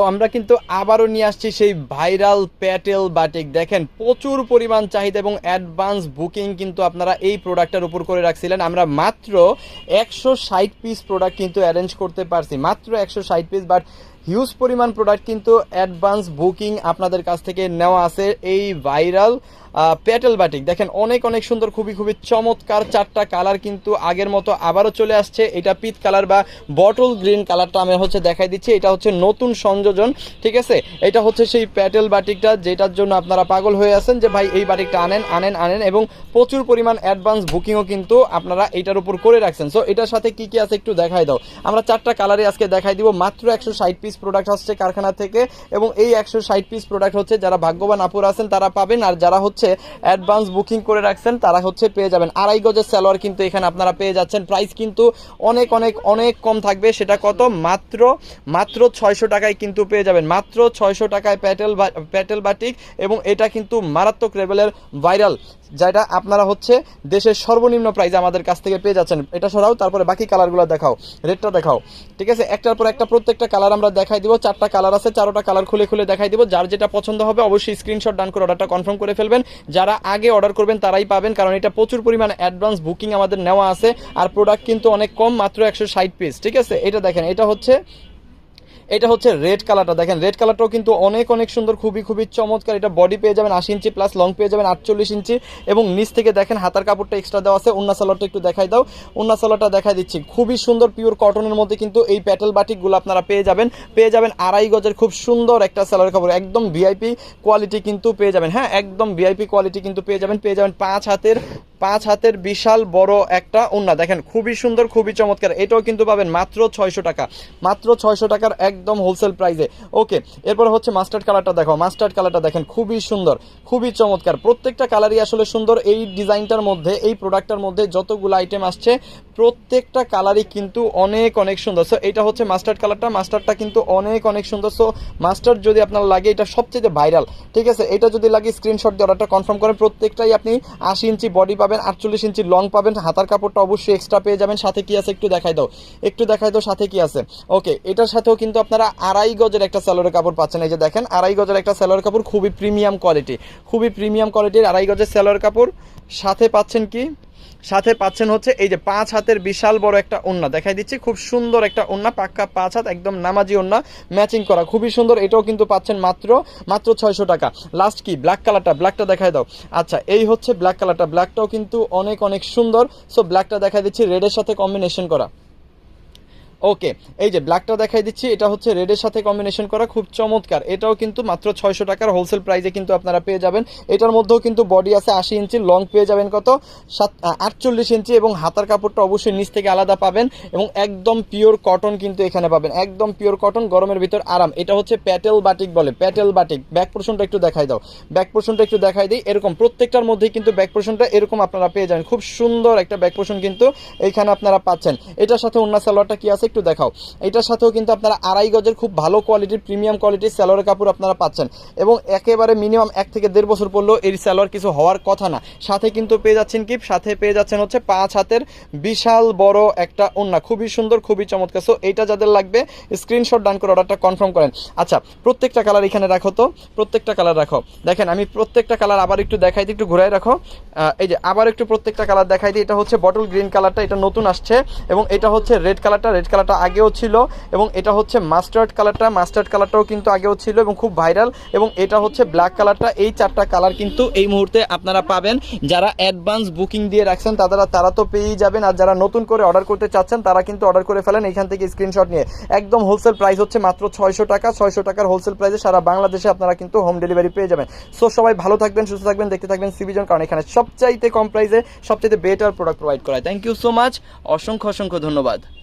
তো আমরা কিন্তু আবারও নিয়ে আসছি সেই ভাইরাল প্যাটেল বাটিক। দেখেন, প্রচুর পরিমাণ চাহিদা এবং অ্যাডভান্স বুকিং কিন্তু আপনারা এই প্রোডাক্টটার উপর করে রাখছিলেন। আমরা মাত্র একশো ষাট পিস প্রোডাক্ট কিন্তু অ্যারেঞ্জ করতে পারছি। মাত্র একশো ষাট পিস বাট হিউজ পরিমাণ প্রোডাক্ট কিন্তু অ্যাডভান্স বুকিং আপনাদের কাছ থেকে নেওয়া আছে এই ভাইরাল প্যাটেল বাটিক দেখেন, অনেক অনেক সুন্দর, খুবই খুবই চমৎকার চারটা কালার কিন্তু আগের মতো আবারও চলে আসছে। এটা পিত কালার বা বটল গ্রিন কালারটা আমি হচ্ছে দেখাই দিচ্ছি। এটা হচ্ছে নতুন সংযোজন, ঠিক আছে? এটা হচ্ছে সেই প্যাটেল বাটিকটা যেটার জন্য আপনারা পাগল হয়ে আছেন যে, ভাই, এই বাটিকটা আনেন আনেন আনেন। এবং প্রচুর পরিমাণ অ্যাডভান্স বুকিংও কিন্তু আপনারা এটার উপর করে রাখছেন। সো এটার সাথে কি কি আছে একটু দেখাই দাও। আমরা চারটা কালারে আজকে দেখাই দিব। মাত্র একশো ষাট পিস প্রোডাক্ট আসছে কারখানা থেকে এবং এই একশো ষাট পিস প্রোডাক্ট হচ্ছে যারা ভাগ্যবান আপুর আছেন তারা পাবেন। আর যারা হচ্ছে অ্যাডভান্স বুকিং করে রাখছেন, তারা হচ্ছে পেয়ে যাবেন। আড়াই গজের স্যালোয়ার কিন্তু এখানে আপনারা পেয়ে যাচ্ছেন। প্রাইস কিন্তু অনেক অনেক অনেক কম থাকবে। সেটা কত? মাত্র মাত্র ছয়শো টাকায় কিন্তু পেয়ে যাবেন। মাত্র ছয়শো টাকায় প্যাটেল বা- প্যাটেল বাটিক এবং এটা কিন্তু মারাত্মক লেভেলের ভাইরাল যেটা আপনারা হচ্ছে দেশের সর্বনিম্ন প্রাইজে আমাদের কাছ থেকে পেয়ে যাচ্ছেন। এটা সরাও, তারপরে বাকি কালারগুলো দেখাও রেটটা দেখাও। ঠিক আছে? একটার পর একটা প্রত্যেকটা কালার আমরা দেখাই দিব, চারটা কালার আছে, চারোটা কালার খুলে খুলে দেখাই দিব। যার যেটা পছন্দ হবে, অবশ্যই স্ক্রিনশট ডান করে অর্ডারটা কনফার্ম করে ফেলবেন। যারা আগে অর্ডার করবেন, তারাই পাবেন, কারণ এটা প্রচুর পরিমাণ অ্যাডভান্স বুকিং আমাদের নেওয়া আছে। আর প্রোডাক্ট কিন্তু অনেক কম, মাত্র একশো ষাট পিস ঠিক আছে? এটা দেখেন, এটা হচ্ছে এটা হচ্ছে রেড কালারটা দেখেন রেড কালারটাও কিন্তু অনেক অনেক সুন্দর, খুবই খুবই চমৎকার। এটা বডি পেয়ে যাবেন আশি ইঞ্চি প্লাস লং পেয়ে যাবেন আটচল্লিশ ইঞ্চি। এবং নিচ থেকে দেখেন, হাতার কাপড়টা এক্সট্রা দেওয়া আছে। উন্না সালোয়ারটা একটু দেখাই দাও। উন্না সালোয়ারটা দেখাই দিচ্ছি। খুবই সুন্দর পিওর কটনের মধ্যে কিন্তু এই প্যাটেল বাটিকগুলো আপনারা পেয়ে যাবেন। পেয়ে যাবেন আড়াই গজের খুব সুন্দর একটা সালোয়ার কাপড়। একদম ভিআইপি কোয়ালিটি কিন্তু পেয়ে যাবেন। হ্যাঁ একদম ভিআইপি কোয়ালিটি কিন্তু পেয়ে যাবেন। পেয়ে যাবেন পাঁচ হাতের পাঁচ হাতের বিশাল বড় একটা উন্না দেখেন, খুবই সুন্দর, খুবই চমৎকার। এটাও কিন্তু পাবেন মাত্র ছয়শো টাকা। মাত্র ছয়শো টাকার একদম হোলসেল প্রাইসে ওকে, এরপর হচ্ছে মাস্টার্ড কালারটা দেখো। মাস্টার্ড কালারটা দেখেন, খুবই সুন্দর, খুবই চমৎকার। প্রত্যেকটা কালারই আসলে সুন্দর এই ডিজাইনটার মধ্যে, এই প্রোডাক্টটার মধ্যে যতগুলো আইটেম আসছে প্রত্যেকটা কালারই কিন্তু অনেক অনেক সুন্দর। সো এটা হচ্ছে মাস্টার্ড কালারটা মাস্টার্ডটা কিন্তু অনেক অনেক সুন্দর। সো মাস্টার্ড যদি আপনার লাগে, এটা সবচেয়ে ভাইরাল ঠিক আছে? এটা যদি লাগে স্ক্রিনশট দিয়ে অর্ডারটা কনফার্ম করেন। প্রত্যেকটাই আপনি আশি ইঞ্চি বডি পাবেন, আটচল্লিশ ইঞ্চি লং পাবেন। হাতার কাপড়টা অবশ্যই এক্সট্রা পেয়ে যাবেন। সাথে কি আছে একটু দেখাই দাও। একটু দেখাই দাও, সাথে কি আছে। ওকে এটার সাথেও কিন্তু আপনারা আড়াই গজের একটা স্যালোয়ারের কাপড় পাচ্ছেন। এই যে দেখেন, আড়াই গজের একটা স্যালোয়ার কাপড় খুবই প্রিমিয়াম কোয়ালিটি খুবই প্রিমিয়াম কোয়ালিটির আড়াই গজের স্যালোয়ার কাপড়। সাথে পাচ্ছেন কি? সাথে পাচ্ছেন হচ্ছে এই যে পাঁচ হাতের বিশাল বড় একটা ওন্না। দেখাই দিচ্ছি, খুব সুন্দর একটা ওন্না, পাক্কা পাঁচ হাত, একদম নামাজি ওন্না ম্যাচিং করা। খুবই সুন্দর, এটাও কিন্তু পাচ্ছেন মাত্র মাত্র ছয়শো টাকা। লাস্ট কি? ব্ল্যাক কালারটা ব্ল্যাকটা দেখাই দাও। আচ্ছা এই হচ্ছে ব্ল্যাক কালারটা ব্ল্যাকটাও কিন্তু অনেক অনেক সুন্দর। সো ব্ল্যাকটা দেখাই দিচ্ছি রেডের সাথে কম্বিনেশন করা। ওকে, এই যে ব্ল্যাকটা দেখাই দিচ্ছি, এটা হচ্ছে রেডের সাথে কম্বিনেশন করা, খুব চমৎকার। এটাও কিন্তু মাত্র ছয়শো টাকার হোলসেল প্রাইসে কিন্তু আপনারা পেয়ে যাবেন। এটার মধ্যেও কিন্তু বডি আছে আশি ইঞ্চি লং পেয়ে যাবেন কত? সাত আটচল্লিশ ইঞ্চি এবং হাতার কাপড়টা অবশ্যই নিচ থেকে আলাদা পাবেন এবং একদম পিওর কটন কিন্তু এখানে পাবেন। একদম পিওর কটন গরমের ভিতর আরাম। এটা হচ্ছে প্যাটেল বাটিক বলে প্যাটেল বাটিক ব্যাক পোর্শনটা একটু দেখাই দাও। ব্যাক পোর্শনটা একটু দেখাই দিই। এরকম প্রত্যেকটার মধ্যেই কিন্তু ব্যাক পোর্শনটা এরকম আপনারা পেয়ে যাবেন। খুব সুন্দর একটা ব্যাক পোর্শন কিন্তু এইখানে আপনারা পাচ্ছেন। এটার সাথে অন্য সালোয়ারটা কি আছে? একটু দেখাও। এটার সাথেও কিন্তু আপনারা আড়াই গজের খুব ভালো কোয়ালিটির প্রিমিয়াম কোয়ালিটির স্যালোয়ার কাপড় আপনারা পাচ্ছেন। এবং একেবারে মিনিমাম এক থেকে দেড় বছর পড়লেও এই স্যালোয়ার কিছু হওয়ার কথা না। সাথে কিন্তু পেয়ে যাচ্ছেন কি? সাথে পেয়ে যাচ্ছেন হচ্ছে পাঁচ হাতের বিশাল বড় একটা ওন্না খুবই সুন্দর, খুবই চমৎকার। সো এইটা যাদের লাগবে স্ক্রিনশট ডান করে অর্ডারটা কনফার্ম করেন। আচ্ছা প্রত্যেকটা কালার এখানে রাখো তো। প্রত্যেকটা কালার রাখো। দেখেন, আমি প্রত্যেকটা কালার আবার একটু দেখাই দিই, একটু ঘুরাই রাখো। এই যে আবার একটু প্রত্যেকটা কালার দেখাই দিই। এটা হচ্ছে বটল গ্রিন কালারটা এটা নতুন আসছে। এবং এটা হচ্ছে রেড কালারটা রেড কালারটা আগেও ছিল এবং এটা হচ্ছে মাস্টার্ড কালারটা। মাস্টার্ড কালারটাও কিন্তু আগেও ছিল এবং খুব ভাইরাল এবং এটা হচ্ছে ব্ল্যাক কালারটা। এই চারটা কালার কিন্তু এই মুহূর্তে আপনারা পাবেন। যারা অ্যাডভান্স বুকিং দিয়ে রাখছেন তারা তারা তো পেয়েই যাবেন। আর যারা নতুন করে অর্ডার করতে চাচ্ছেন, তারা কিন্তু অর্ডার করে ফেলেন এখান থেকে স্ক্রিনশট নিয়ে। একদম হোলসেল প্রাইস হচ্ছে মাত্র ছয়শো টাকা। ছয়শো টাকার হোলসেল প্রাইসে সারা বাংলাদেশে আপনারা কিন্তু হোম ডেলিভারি পেয়ে যাবেন। সো সবাই ভালো থাকবেন, সুস্থ থাকবেন, দেখতে থাকবেন সিভিজন কারণ এখানে সবচাইতে কম প্রাইসে সবচাইতে বেটার প্রোডাক্ট প্রোভাইড করা থ্যাংক ইউ সো মাচ অসংখ্য অসংখ্য ধন্যবাদ।